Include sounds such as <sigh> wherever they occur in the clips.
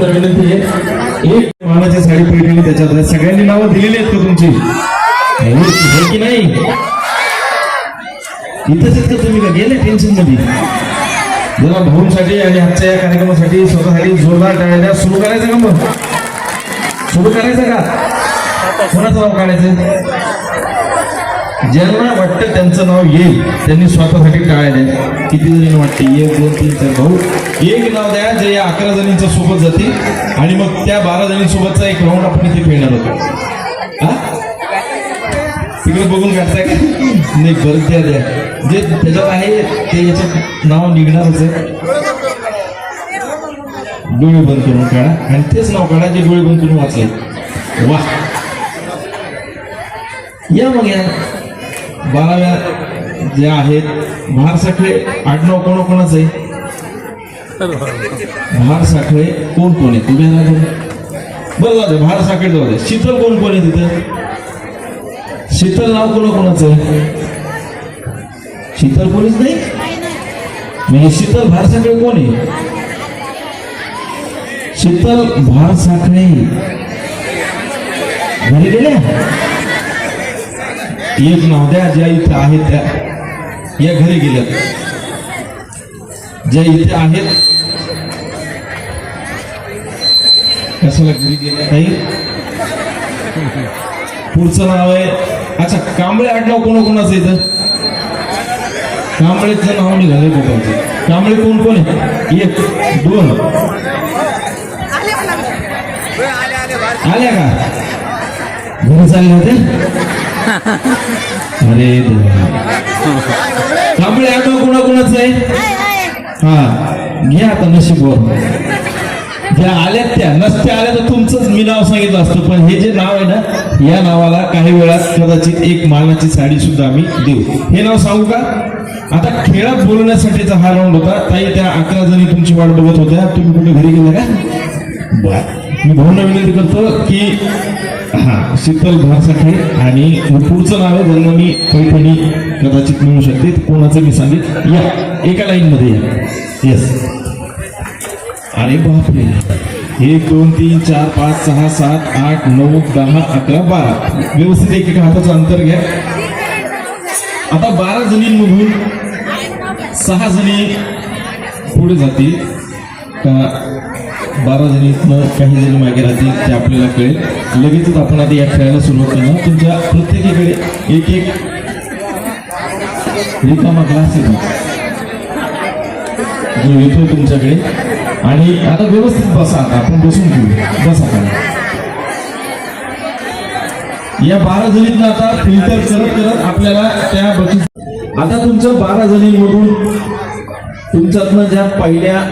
आता विनंती आहे एक मानाची साडी पैठणी त्याच्यात सगळ्यांनी नावं दिलेली आहेत का तुमची की नाही इथंच आहेत का तुम्ही का गेले टेन्शनमध्ये जरा भाऊंसाठी आणि आजच्या या कार्यक्रमासाठी स्वतःसाठी जोरदार टाळ्या सुरू करायचं का मग सुरू करायचं का कोणाचं नाव काढायचं ज्यांना वाटतं त्यांचं नाव येईल त्यांनी स्वतःसाठी टाळ्या द्या किती जणी वाटते एक दोन तीन चार भाऊ एक नाव द्या जे या अकरा जणींच्या सोबत जातील. आणि मग त्या बारा जणींसोबतचा एक राऊंड आपण इथे खेळणार होतो. हा? तिकडे बघून काढताय का? नाही बरं द्या द्या. जे त्याच्यात आहे ते याच्यात नाव निघणारच आहे. डोळे बंद करून काढा. आणि तेच नाव काढा जे डोळे बंद करून वाचले वा. या मग या. बाराव्या ज्या आहेत भार साखळे आडनाव कोणाकोणाचं आहे? <laughs> भार साखळे कोण कोण आहे तुम्ही ना बरं जाऊ दे भार साखळे जाऊ दे. शीतल कोण कोण आहे तिथं? शीतल नाव कोणाकोणाचं आहे? शीतल कोणीच नाही? म्हणजे शीतल भार साखळे कोण आहे? शीतल भार साखळे. घरी गेल्या? एक नाव द्या ज्या इथे आहेत त्या या घरी गेल्या. ज्या इथे आहेत कशाला घरी गेल्या? काही पुढचं नाव आहे अच्छा कांबळे आडनाव कोणा कोणाचं इथं? कांबळेचं नाव निघालंय गोपालचं कांबळे कोण कोण आहे? एक दोन. आल्या का? घरी चालले होते? अरे. कांबळे आडनाव कोणा कोणाचं आहे? हा घ्या आता नशीबवर ज्या आल्यात त्या नसत्या आल्या तर तुमचंच मी नाव सांगितलं असतं. पण हे जे नाव आहे ना या नावाला काही वेळात कदाचित एक मानाची साडी सुद्धा आम्ही देऊ. हे नाव सांगू का? आता खेळात बोलण्यासाठीचा हा राऊंड होता. ताई त्या अकरा जणी तुमची वाट बघत होत्या. तुम्ही कुठे घरी गेला का? बर. मी भाऊंना विनंती करतो की हा शीतल भासाखे आणि पुढचं नाव आहे. ज्यांना मी पैठणी कदाचित मिळू शकते कोणाचं मी सांगित या एका लाईनमध्ये या. येस अरे बापरे. एक दोन तीन चार पाच सहा सात आठ नऊ दहा अकरा बारा. व्यवस्थित एक एका हाताचं अंतर घ्या. आता बारा जणींमधून सहा जणी पुढे जातील. का बारा जणीतनं काही जणी मागे राहतील ते आपल्याला कळेल. लगेचच आपण आता या खेळायला सुरुवात करणार. तुमच्या प्रत्येकीकडे एक एक रिकामा ग्लास येतो जो येतो तुमच्याकडे. आणि आता व्यवस्थित बसा आता आपण बसून घेऊ बसा आता. या बारा जणींना आता फिल्टर करत करत आपल्याला त्या बक्षीस आता तुमच्या बारा जणींमधून तुमच्यातनं ज्या पहिल्या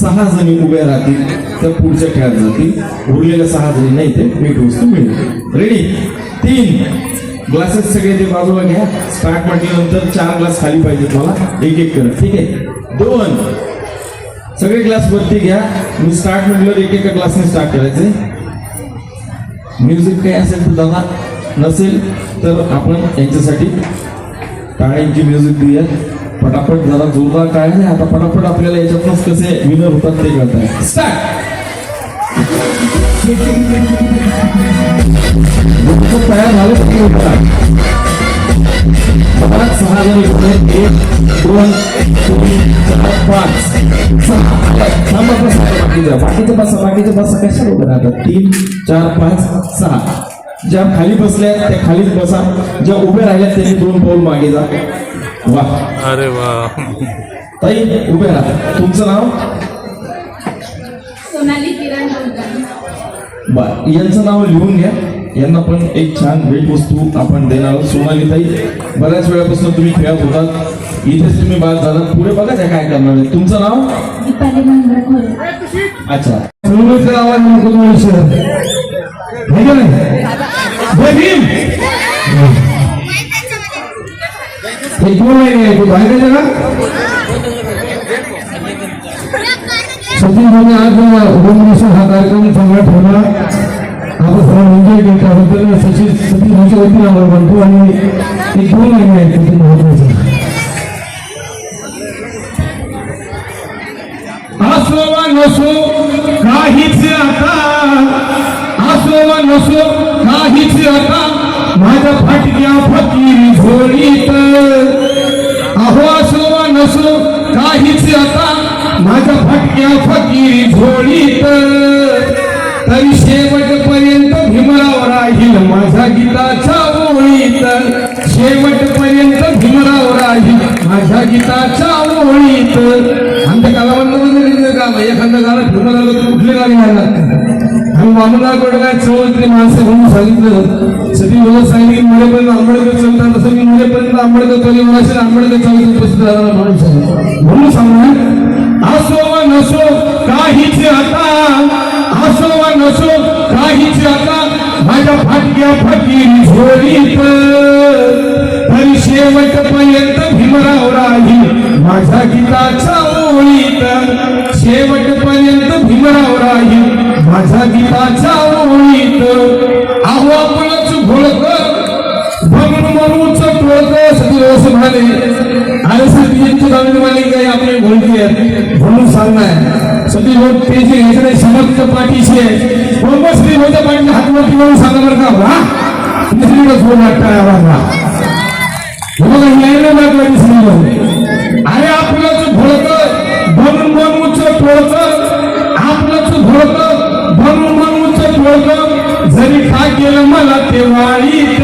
सहा जणी उभ्या राहतील त्या पुढच्या खेळात जातील. उरलेल्या सहा जणी नाही ते भेट वस्तू मिळेल. रेडी तीन. ग्लासेस सगळे ते बाजूला घ्या. स्टार्ट म्हटल्यानंतर चार ग्लास खाली पाहिजे मला. एक एक करत ठीक आहे? दोन. सगळे ग्लास वरती घ्या. मी स्टार्ट म्हटलं एक एका ग्लासने स्टार्ट करायचे. म्युझिक काही असेल तर दादा नसेल तर आपण यांच्यासाठी टाळ्यांची म्युझिक देऊया. पटापट जरा जोरदार काय नाही आता पटापट आपल्याला याच्यातूनच कसे विनर होतात ते कळत आहे स्टार्ट तयार झालं पाच सहा जण इकडे एक दोन तीन चार पाच सहा थांबा बसा बाकीचं बाकीचं बसा बाकीचं बसा कशा उभं राहतात तीन चार पाच सहा ज्या खाली बसल्या आहेत, त्या खालीच बसा ज्या उभ्या राहिल्या त्यांनी दोन पाऊल मागे जा वा अरे वा ताई उभे राहा तुमचं नाव सोनाली किरण बर यांचं नाव लिहून घ्या. यांना पण एक छान भेटवस्तू आपण देणार आहोत. सोनाली ताई बऱ्याच वेळापासून तुम्ही खेळत होतात. इथेच तुम्ही बाद झाला पुढे बघा त्या काय करणार आहे तुमचं नाव? अच्छा. हे का नाही हे बाहेर सचिन भाऊने आज हा कार्यक्रम चांगला ठेवला. माझं सर्व एन्जॉय केल्याबद्दल सचिन सचिन यांच्या वतीनं आभार मानतो आणि एक दोन महिने आहेत तिथे महत्वाचं असो वा नसो काहीच आता. असो वा नसो काहीच आता. माझ्या फाटक्या फकीर झोळीत. अहो असो नसो काहीच आता. माझ्या फाटक्या फकीर झोळीत. तरी शेवटपर्यंत भीमराव राहील माझ्या गीताच्या ओळीत. शेवटपर्यंत भीमराव राहील माझ्या गीताच्या ओळीत. आमच्या कालावंत काम एखादं गाणं भीमराव तर कुठले गाणी गाणार आणि वामनाकडे काय चौधरी माणसं म्हणून सांगितलं. सगळी मुलं सांगितली मुलेपर्यंत आंबेडकर चौथा तसं मी मुलेपर्यंत आंबेडकर परिवार असेल आंबेडकर चौथी उपस्थित राहणारा म्हणून सांगितलं म्हणून सांगणार फाटक्या फकीरी झोळीत तरी शेवटपर्यंत भीमराव राहील माझ्या गीताच्या ओळीत. शेवटपर्यंत भीमराव राही माझ्या गीताच्या ओळीत. आहो आपणच घोळकर भरून मरूच टोळकर सगळे म्हणाले. अरे सतीजींची गावी म्हणाली काही आपले घोळकी आहेत म्हणून सांगणार. सगळी लोक ते जे समर्थ पाठीशी आहे बरोबर श्री होत्या पाठीला हातवरती म्हणून सांगा बरं का वा. दुसरीकडे झोन वाटतं आवाजला तुम्हाला यायला लागला दिसली अरे आपलंच घोळकर बनून बनवूच टोळकर आपलंच घोळकर बनून बनवूच टोळकर जरी खा केलं मला ते वाळीत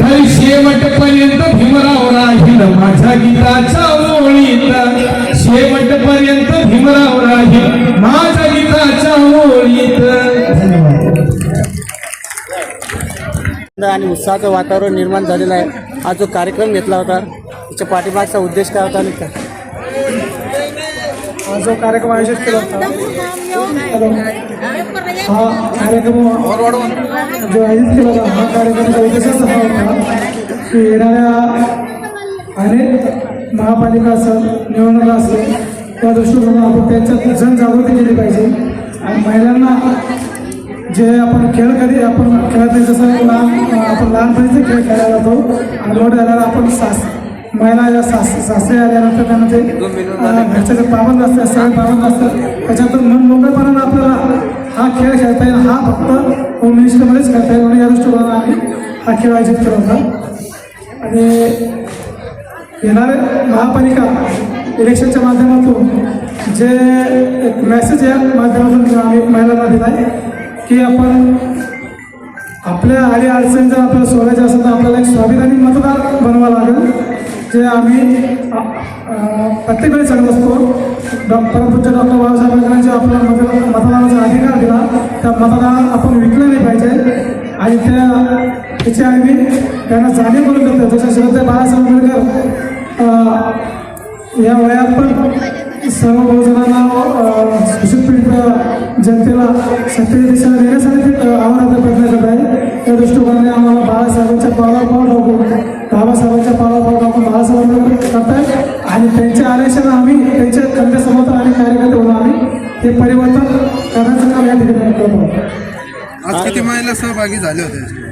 तरी शेवटपर्यंत भीमराव राहील माझ्या गीताच्या ओळीत. शेवटपर्यंत भीमराव राहील माझ्या गीताच्या ओळीत. धन्यवाद. आणि उत्साहाचं वातावरण निर्माण झालेलं आहे. हा जो कार्यक्रम घेतला होता त्याच्या पाठीमागचा उद्देश काय होता आणि काय? हा जो कार्यक्रम आयोजित केला होता हा कार्यक्रम जो आयोजित केला होता हा कार्यक्रमाचा उद्देश असा होता की येणाऱ्या अनेक महापालिका असेल निवडणुका असेल त्या दृष्टीकोनातून आपण त्यांच्यात जनजागृती केली पाहिजे. आणि महिलांना जे आपण खेळ कधी आपण खेळत नाही जसं लहान आपण लहानपणीचे खेळ खेळायला जातो आणि मोठे झाल्यावर आपण सास महिला या सास सासरे आल्यानंतर त्यांना ते अं, जे पाबंद असतात सगळे पाबंद असतात. त्याच्यातून मन मोकळेपणानं आपल्याला हा खेळ खेळता येईल. हा फक्त होम मिनिस्टरमध्येच खेळता येईल म्हणून या दृष्टिकोनानं आम्ही हा खेळ आयोजित केला होता आणि येणारे महापालिका इलेक्शनच्या माध्यमातून जे एक मेसेज या माध्यमातून आम्ही महिलांना दिला आहे की आपण आपल्या आडी अडचणी जर आपल्याला सोडायच्या असेल तर आपल्याला एक स्वाभिमानी मतदार बनवावं लागेल जे आम्ही प्रत्येक वेळी सांगत असतो. डॉक्टर पूज्य डॉक्टर बाबासाहेब आंबेडकरांनी आपल्या मत मतदानाचा अधिकार दिला. त्या मतदान आपण विकलं नाही पाहिजे. आणि त्या त्याची आम्ही त्यांना जाणीव करून देतो. जसं श्रद्धे बाळासाहेब आंबेडकर या वयात पण सर्व बहुजनांना पीडित जनतेला सत्तेच्या दिशेने नेण्यासाठी ते आव्हानाचा प्रयत्न करत आहे त्या दृष्टिकोनाने आम्हाला बाळासाहेबांच्या पावला पाव टाकून बाबासाहेबांच्या पावला पाव टाकून बाळासाहेब आंबेडकर करतायत आणि त्यांच्या आदेशानं आम्ही त्यांच्या समर्थन आणि कार्यकर्ते होऊन आम्ही हे परिवर्तन करण्याचं काम या ठिकाणी करतो आज किती महिला सहभागी झाले होते?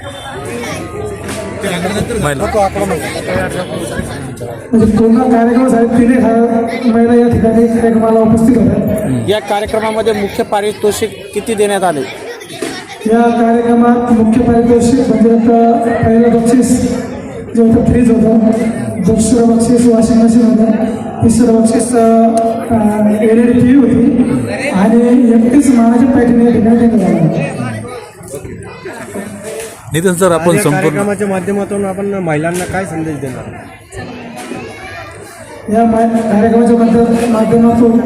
म्हणजे पूर्ण कार्यक्रमासाठी तीन एक हजार महिला या ठिकाणी कार्यक्रमाला उपस्थित होत्या. या कार्यक्रमामध्ये मुख्य पारितोषिक किती देण्यात आले? या कार्यक्रमात मुख्य पारितोषिक म्हणजे पहिलं बक्षीस जे होतं फ्रीज होतं. दुसरं बक्षीस वॉशिंग मशीन होतं. तिसरं बक्षीस L E D T V होती. आणि एकतीस मानाची पॅटर्न या ठिकाणी नितीन सर आपण कार्यक्रमाच्या माध्यमातून आपण महिलांना काय संदेश देणार? या मा कार्यक्रमाच्या माध्य- माध्यमातून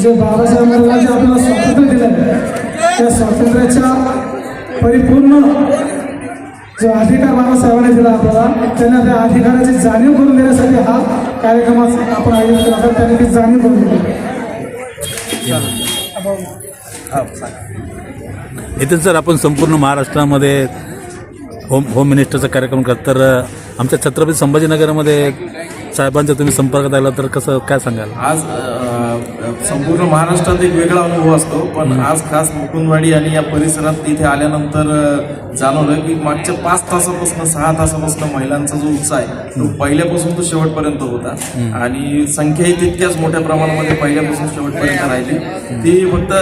जे बाबासाहेब आंबेडकरांनी आपल्याला स्वातंत्र्य दिलं त्या स्वातंत्र्याच्या परिपूर्ण जो अधिकार बाबासाहेबांनी दिला आपल्याला त्यांना त्या अधिकाराची जाणीव करून देण्यासाठी हा कार्यक्रम आपण आयोजित केला तर त्यांनी ती जाणीव करून दिली. इथे सर आपण संपूर्ण महाराष्ट्रामध्ये होम होम मिनिस्टरचा कार्यक्रम करत तर आमच्या छत्रपती संभाजीनगरमध्ये साहेबांच्या तुम्ही संपर्कात आला तर कसं काय सांगाल? आज संपूर्ण महाराष्ट्रात एक वेगळा अनुभव असतो पण आज खास मुकुंदवाडी आणि या परिसरात इथे आल्यानंतर जाणवलं की मागच्या पाच तासापासून सहा तासापासून महिलांचा जो उत्साह आहे तो पहिल्यापासून तो शेवटपर्यंत होता. आणि संख्याही तितक्याच मोठ्या प्रमाणामध्ये पहिल्यापासून शेवटपर्यंत राहिली. ती फक्त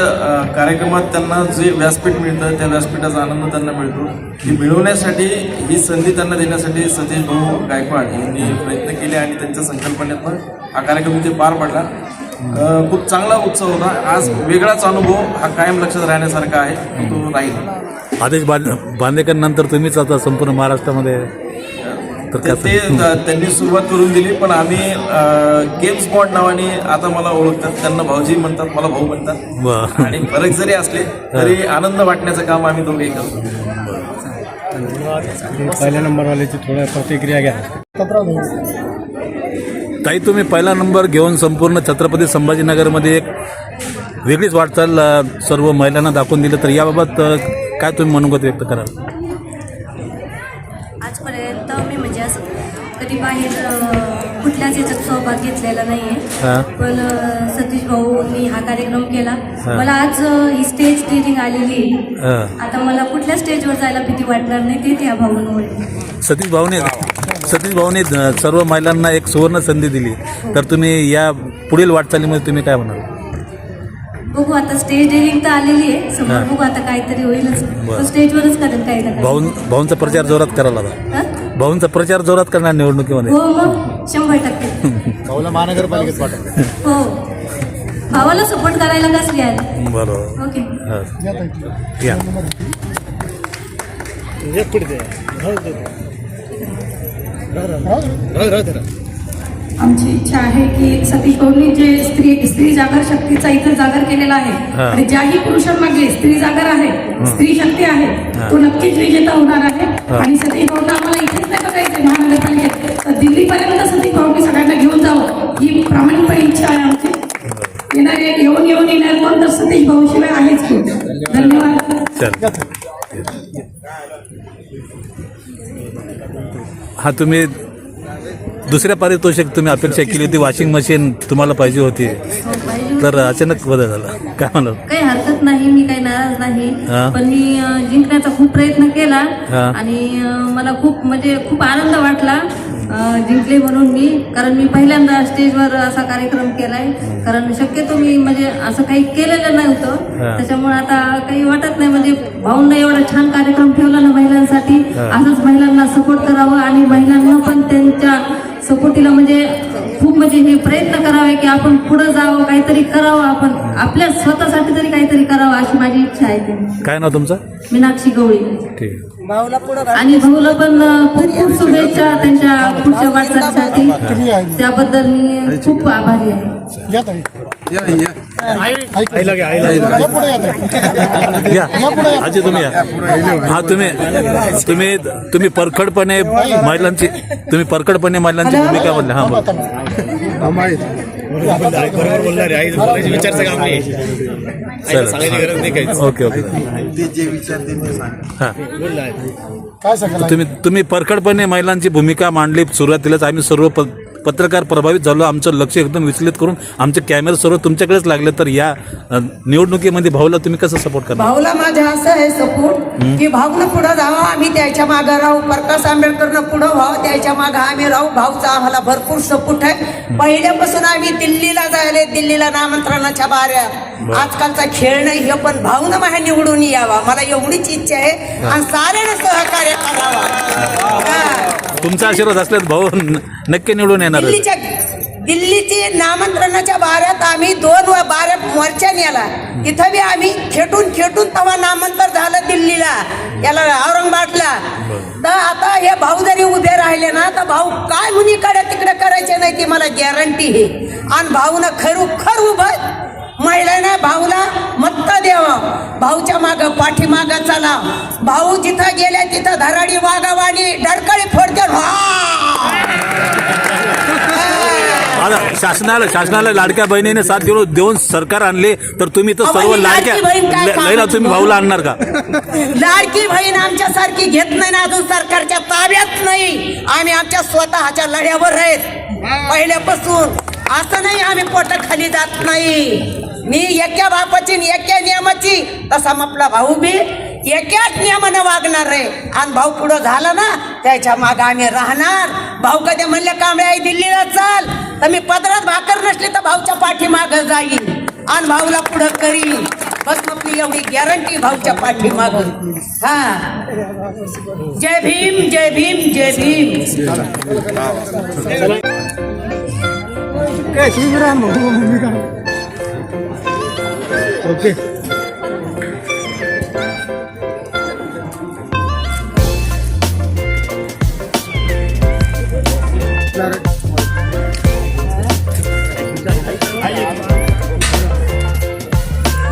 कार्यक्रमात त्यांना जे व्यासपीठ मिळतं त्या व्यासपीठाचा आनंद त्यांना मिळतो. ती मिळवण्यासाठी ही संधी त्यांना देण्यासाठी सतीश भाऊ गायकवाड यांनी प्रयत्न केले आणि त्यांच्या संकल्पनेतनं हा कार्यक्रम इथे पार पडला. खूप चांगला उत्सव होता. आज वेगळाच अनुभव हा कायम लक्षात राहण्यासारखा आहे. तो राहील. आदेश बांध बांदेकर नंतर तुम्हीच आता संपूर्ण महाराष्ट्रामध्ये तर ते त्यांनी सुरुवात करून दिली पण आम्ही गेम स्पॉट नावाने आता मला ओळखतात. त्यांना भाऊजी म्हणतात मला भाऊ म्हणतात. आणि फरक जरी असले तरी आनंद वाटण्याचं काम आम्ही दोघेही करतो. पहिल्या नंबरवाल्याची थोडं प्रतिक्रिया घ्या. ताई तुम्ही पहिला नंबर घेऊन संपूर्ण छत्रपती संभाजीनगरमध्ये एक वेगळीच वाटचाल सर्व महिलांना दाखवून दिलं. तर याबाबत काय तुम्ही मनोगत व्यक्त कराल? आजपर्यंत मी म्हणजे असं कधी बाहेर कुठल्याच याच्यात सहभाग घेतलेला नाही हा. आहे पण अं, सतीश भाऊनी हा कार्यक्रम केला. मला आज अं, ही स्टेज ट्रेनिंग आलेली आहे. आता मला कुठल्या स्टेजवर जायला भीती वाटणार नाही ते त्या भाऊंमुळे. सतीश भाऊने सतीश भाऊने सर्व महिलांना एक सुवर्ण संधी दिली. तर तुम्ही या पुढील वाटचालीमध्ये तुम्ही काय म्हणाल? बघू आता स्टेज ट्रेनिंग तर आलेली आहे. समोर. बघू आता काहीतरी होईलच. तो स्टेजवरच करेल काही ना काही. भाऊन भाऊंचा प्रचार जोरात करायला लागला. हा? भाऊंचा प्रचार जोरात करणार निवडणुकीमध्ये. हो मग शंभर टक्के. <laughs> पावला महानगरपालिकेत पाठव हो. भावाला सपोर्ट करायला कसली आहे? बरोबर. ओके. हा. या. आमची इच्छा आहे की सतीश भाऊंनी जे स्त्री स्त्री जागर शक्तीचा इथं जागर केलेला आहे. आणि ज्याही पुरुषांमागे स्त्री जागर आहे स्त्री शक्ती आहे तो नक्कीच विजेता होणार आहे. आणि सतीश भाऊंना आम्हाला इथेच नाही बघायचं महानगरपालिकेत. तर दिल्लीपर्यंत सतीश भाऊंनी सगळ्यांना घेऊन जावं ही प्रामाणिकपणे इच्छा आहे आमची. येणारे येऊन येऊन येणार कोण तर सतीश भाऊ शिवाय आहेच. धन्यवाद. हा तुम्ही दुसऱ्या पारितोषिक तुम्ही अपेक्षा केली होती वॉशिंग मशीन तुम्हाला पाहिजे होती. तर अचानक बदल झाला. काय म्हणाल? काही हरकत नाही मी काही नाराज नाही. हा. पण मी अं, जिंकण्याचा खूप प्रयत्न केला हा. आणि अं, मला खूप म्हणजे खूप आनंद वाटला. जिंकले म्हणून मी कारण मी पहिल्यांदा स्टेजवर असा कार्यक्रम केलाय. कारण शक्यतो मी म्हणजे असं काही केलेलं नव्हतं. त्याच्यामुळे आता काही वाटत नाही म्हणजे भाऊंना एवढा छान कार्यक्रम ठेवला ना महिलांसाठी असंच महिलांना सपोर्ट करावं आणि महिलांना पण त्यांच्या सपोर्टीला म्हणजे खूप म्हणजे हे प्रयत्न करावे की आपण पुढे जावं काहीतरी करावं आपण आपल्या स्वतःसाठी तरी काहीतरी करावं अशी माझी इच्छा आहे ते. काय नाव तुमचं? मीनाक्षी गवळी. ठीक. आहे. भाऊला पुढं आणि भाऊला पण खूप खूप शुभेच्छा त्यांच्या पुढच्या वाटचालीसाठी. त्याबद्दल मी खूप आभारी आहे. या. आजी तुम्ही या. हा तुम्ही तुम्ही तुम्ही परखडपणे महिलांची तुम्ही परखडपणे महिलांची भूमिका बोलल्या. हा बोल. बरोबर बोलणार आहे बोलायची विचारचं काम नाही चला सांगायची गरज नाही काहीच ओके ओके ते जे विचारते ते सांग हा काय सांगाल तुम्ही तुम्ही परखडपणे महिलांची भूमिका मांडली सुरुवातीलाच. आम्ही सर्व प पत्रकार प्रभावित झालो. आमचं लक्ष एकदम विचलित करून आमचे कॅमेरे सर्व तुमच्याकडेच लागले. तर या निवडणुकीमध्ये भाऊला तुम्ही कसं सपोर्ट करणार? भाऊला माझ्या असं आहे सपोर्ट की भाऊनं पुढं जावं. आम्ही त्याच्या मागं राहू. प्रकाश आंबेडकरनं पुढं व्हावं. त्याच्या मागं आम्ही राहू. भाऊचा आम्हाला भरपूर सपोर्ट आहे. पहिल्यापासून आम्ही दिल्लीला जायले दिल्लीला नामंत्रणाच्या बाऱ्या. आजकालचा खेळ नाही हे पण भाऊनं माझ्या निवडून यावा. मला एवढीच इच्छा आहे. आणि साऱ्यानं सहकार्य करावा. तुमचा आशीर्वाद असल्यास भाऊ नक्की निवडून येणार दिल्लीच्या दिल्लीची नामंत्रणाच्या बाऱ्यात आम्ही दोन व बाऱ्यात मोर्चा नेला तिथं बी आम्ही खेटून खेटून तेव्हा नामांतर झालं दिल्लीला. याला औरंगाबादला. तर आता हे भाऊ जरी उभे राहिले ना तर भाऊ काय मुनीकडे तिकडे करायचे नाही ती मला गॅरंटी आहे. आणि भाऊनं खरोखर उभं महिलांना भाऊला मत्त द्यावं. भाऊच्या माग पाठीमाग चला. भाऊ जिथं गेले तिथं धराडी वागावाणी डरकळी फोडते. आता शासनाला शासनाला लाडक्या बहिणीने साथ देऊन देऊन सरकार आणले तर तुम्ही तर सर्व ही लाडक्या लैला तुम्ही भाऊला आणणार का? लाडकी बहीण आमच्यासारखी घेत नाही ना अजून सरकारच्या ताब्यात नाही. आम्ही आमच्या स्वतःच्या लढ्यावर आहेत. पहिल्यापासून असं नाही आम्ही पोटाखाली जात नाही. मी एका बापाची एका नियमाची तसा आपला भाऊ बी एकाच नियमानं वागणार रे. आणि भाऊ पुढं झाला ना त्याच्या मागं आम्ही राहणार. भाऊ कधी म्हणले कांबळे आई दिल्लीला चाल. तर मी पदरात भाकर नसली तर भाऊच्या पाठीमाग जाईल आणि भाऊला पुढं करीन. बस आपली एवढी गॅरंटी भाऊच्या पाठीमाग. हा. जय भीम जय भीम जय भीम. काय?